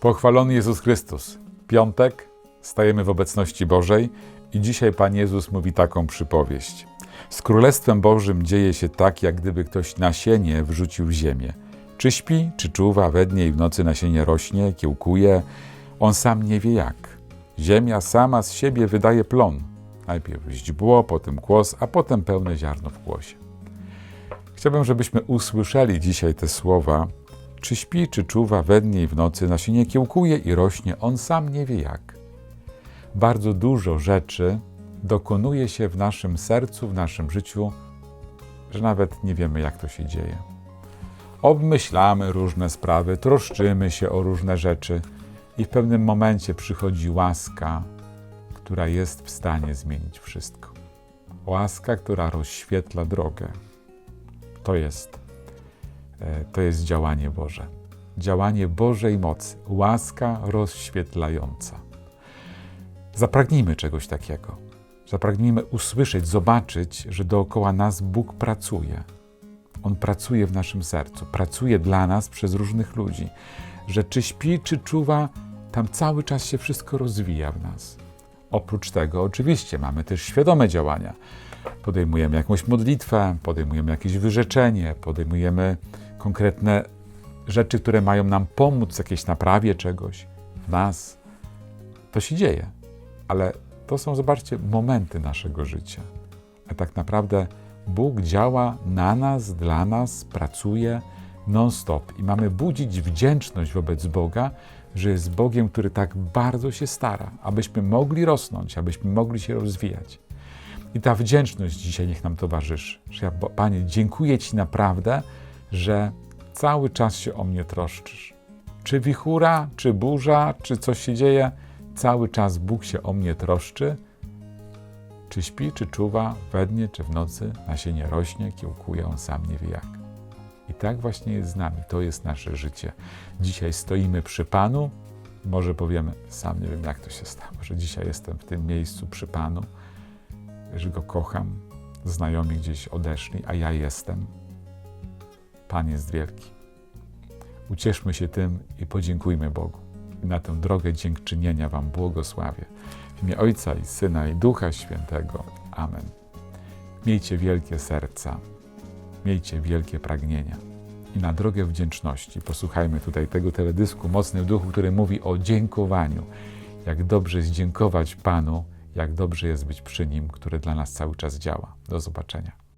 Pochwalony Jezus Chrystus. Piątek, stajemy w obecności Bożej i dzisiaj Pan Jezus mówi taką przypowieść. Z Królestwem Bożym dzieje się tak, jak gdyby ktoś nasienie wrzucił w ziemię. Czy śpi, czy czuwa, we dnie i w nocy nasienie rośnie, kiełkuje. On sam nie wie jak. Ziemia sama z siebie wydaje plon. Najpierw źdźbło, potem kłos, a potem pełne ziarno w kłosie. Chciałbym, żebyśmy usłyszeli dzisiaj te słowa. Czy śpi, czy czuwa we dnie i w nocy, nasienie kiełkuje i rośnie, on sam nie wie jak. Bardzo dużo rzeczy dokonuje się w naszym sercu, w naszym życiu, że nawet nie wiemy, jak to się dzieje. Obmyślamy różne sprawy, troszczymy się o różne rzeczy i w pewnym momencie przychodzi łaska, która jest w stanie zmienić wszystko. Łaska, która rozświetla drogę. To jest, to jest działanie Boże. Działanie Bożej mocy, łaska rozświetlająca. Zapragnijmy czegoś takiego. Zapragnijmy usłyszeć, zobaczyć, że dookoła nas Bóg pracuje. On pracuje w naszym sercu, pracuje dla nas przez różnych ludzi. Że czy śpi, czy czuwa, tam cały czas się wszystko rozwija w nas. Oprócz tego, oczywiście, mamy też świadome działania. Podejmujemy jakąś modlitwę, podejmujemy jakieś wyrzeczenie, podejmujemy konkretne rzeczy, które mają nam pomóc w jakiejś naprawie czegoś w nas. To się dzieje, ale to są, zobaczcie, momenty naszego życia. A tak naprawdę Bóg działa na nas, dla nas, pracuje non-stop i mamy budzić wdzięczność wobec Boga, że jest Bogiem, który tak bardzo się stara, abyśmy mogli rosnąć, abyśmy mogli się rozwijać. I ta wdzięczność dzisiaj niech nam towarzyszy. Że ja, Panie, dziękuję Ci naprawdę, że cały czas się o mnie troszczysz. Czy wichura, czy burza, czy coś się dzieje, cały czas Bóg się o mnie troszczy. Czy śpi, czy czuwa, we dnie, czy w nocy, nasienie rośnie, kiełkuje, on sam nie wie jak. I tak właśnie jest z nami, to jest nasze życie. Dzisiaj stoimy przy Panu, może powiemy, sam nie wiem jak to się stało, że dzisiaj jestem w tym miejscu przy Panu, że Go kocham, znajomi gdzieś odeszli, a ja jestem. Pan jest wielki. Ucieszmy się tym i podziękujmy Bogu. Na tę drogę dziękczynienia Wam błogosławię. W imię Ojca i Syna i Ducha Świętego. Amen. Miejcie wielkie serca, miejcie wielkie pragnienia. I na drogę wdzięczności posłuchajmy tutaj tego teledysku Mocny w Duchu, który mówi o dziękowaniu. Jak dobrze jest dziękować Panu, jak dobrze jest być przy Nim, który dla nas cały czas działa. Do zobaczenia.